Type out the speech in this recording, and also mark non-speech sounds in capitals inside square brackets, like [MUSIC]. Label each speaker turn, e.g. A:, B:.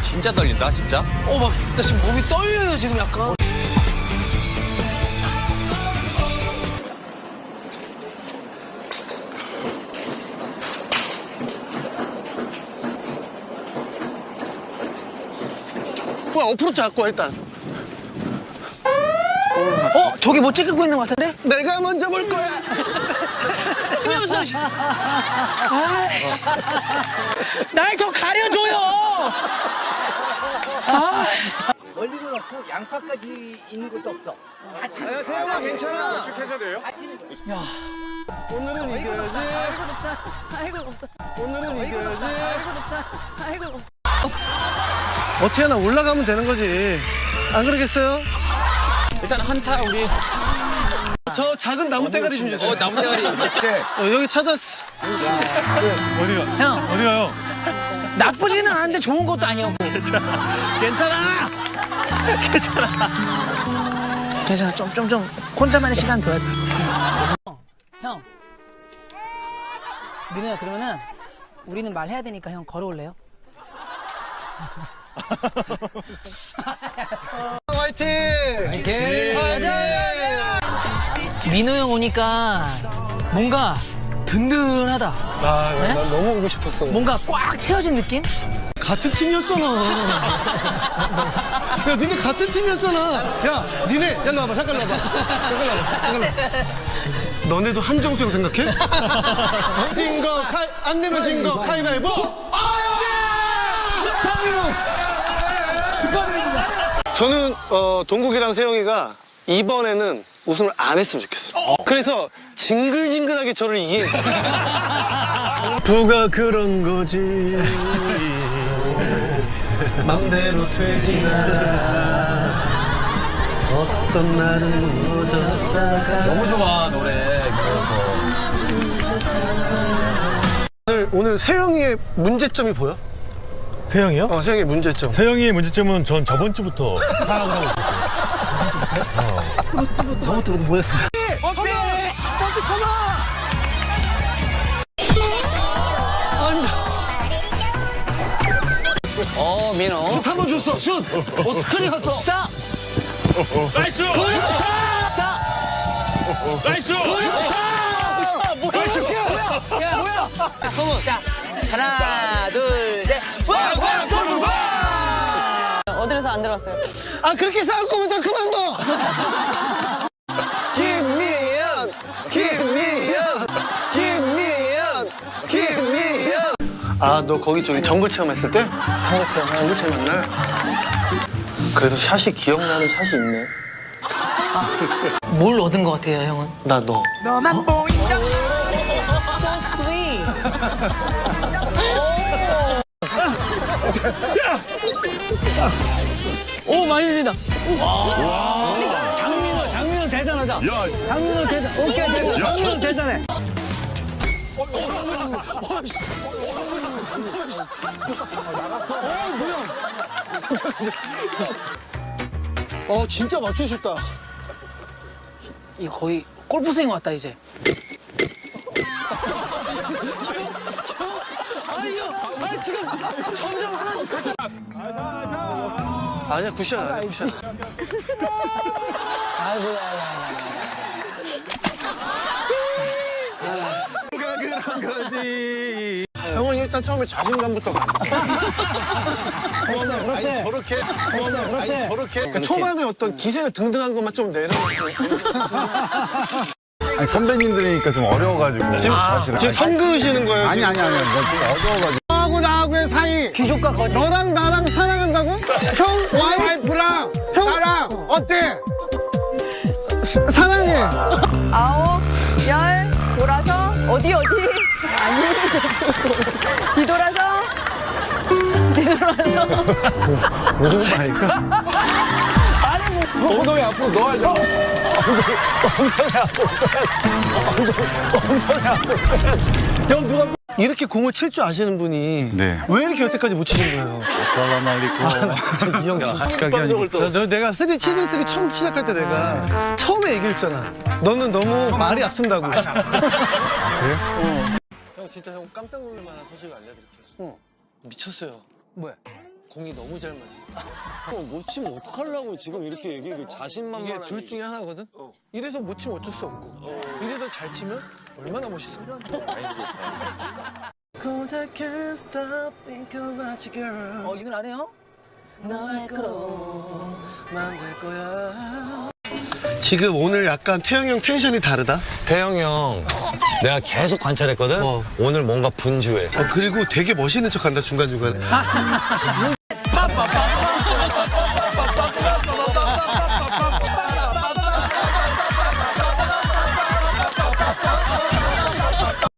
A: 와 진짜 떨린다 진짜.
B: 어, 막, 나 지금 몸이 떨려요, 지금 약간.
C: 뭐야 어프로치 잡고 와, 일단
B: 어, 저기 뭐 찍고 있는 것 같은데?
C: 내가 먼저 볼 거야
B: 이러면서. [LAUGHS] 날좀 가려줘요!
D: 멀리는 없고 양파까지 있는 것도 없어.
C: 세영아 괜찮아 오늘은 이겨야지
E: 아이고 없다.
C: 오늘은 이겨야지
E: 아이고 없다.
C: 어떻게 하나 올라가면 되는 거지 안 그러겠어요?
A: 일단 한타 우리.
C: 저 작은 나무 대가리 좀 주세요
A: 어 나무 대가리.
C: 어, 여기 찾았어
B: 형. 어디 가요? 나쁘지는 않은데 좋은 것도 아니었고.
C: 괜찮아
B: 괜찮아, 좀, 좀, 좀. 혼자만의 시간 둬야 돼. 형. 민호야, 그러면은 우리는 말해야 되니까 형 걸어올래요?
C: 화이팅. 화이팅
B: 민호 형 오니까 뭔가 든든하다.
C: 아,
B: 네?
C: 난 너무 오고 싶었어
B: 뭔가 꽉 채워진 느낌?
C: 같은 팀이었잖아 야 니네 같은 팀이었잖아 야 니네 야 일로 와봐 잠깐 일로 와봐 잠깐 일로 와봐 잠깐 일로 와봐 너네도 한정수 형 생각해? [LAUGHS] 진거 카이 안 내면 진거 카이바이보 상민호 축하드립니다. 저는 어, 동국이랑 세영이가 이번에는 우승을 안 했으면 좋겠어 그래서 징글징글하게 저를 이긴 누가 그런 거지? 맘대로 되지 않아 어떤 날은 무너졌다가
A: 너무 좋아 노래.
C: 오늘, 오늘 세영이의 문제점이 보여?
F: 세영이요?
C: 어 세영이의 문제점
F: 세영이의 문제점은 전 저번 주부터 파악을 하고 있어요.
B: 저부터 뭐였어요?
C: 어때? 어때 컴온 앉아
A: 어 민호.
C: 슛 한 번 줬어 슛 어, 스크린 갔어
B: 자!
F: 나이스! 나이스!
B: 야, 뭐야? 자, 하나, 둘, 셋. 와, 와, 골, 와!
E: 어디서 안 들었어요?
C: 아 그렇게 싸울 거면 다 그만둬 김미연 김미연 김미연 김미연 아 너 거기 저기 정글 체험했을 때? 정글 체험 정글 체험한 날 그래도 샷이 기억나는 샷이 있네
B: 뭘 얻은 것 같아요, 형은?
C: 나너
E: So sweet.
B: 많이 들린다.
F: 장민호 대단하다.
B: 장민호 대단. 오케이, 됐어. 장민호 대단해.
C: 어 진짜 맞추고 싶다
B: 이거 거의 골프 스윙 왔다, 이제.
C: 아니 야 굿샷 아니야 굿샷 형은 일단 처음에 자신감부터 가. 아니 저렇게 아니 저렇게 그러니까 초반에 어떤 기세가 등등한 것만 좀 내려놓고. [LAUGHS]
G: 아니 선배님들이니까 좀 어려워가지고.
C: 지금,
G: 사실은
C: 지금 선 그으시는 거예요
G: 아니 아니 아니 아니 좀 어려워가지고.
C: 너하고 나하고의 사이.
B: 귀족과 거지.
C: 너랑 나랑 사랑 [LAUGHS]
E: 뒤돌아서 뒤돌아서
G: 무슨 말일까?
A: 엉덩이 앞으로 넣어야죠.
C: 이렇게 공을 칠 줄 아시는 분이
G: 네.
C: 왜 이렇게 여태까지 못 치신 거예요?
G: 살라 말리고
C: 아, 진짜 이형 진짜 내가 쓰리 시즌 쓰리 처음 시작할 때 내가 처음에 얘기했잖아. 너는 너무 말이 앞선다고. 아, [LAUGHS] 그래요? 형 진짜 형 깜짝 놀랄 만한 소식을 알려드릴게요. 미쳤어요.
B: 뭐야?
C: 공이 너무 잘 맞아.
A: 못 치면 어떡하려고 지금 이렇게 얘기해. 자신만만하게.
C: 이게 둘 중에 하나거든? 이래서 못 치면 어쩔 수 없고 이래서 잘 치면 얼마나 멋있어 Cause I can't stop thinking about you girl
D: 어, 이건 안 해요?
C: 너의 거로 만들 거야 지금 오늘 약간 태영이 형 텐션이 다르다
A: 태영이 형, 내가 계속 관찰했거든?
C: 어.
A: 오늘 뭔가 분주해.
C: 어, 그리고 되게 멋있는 척 한다 중간중간에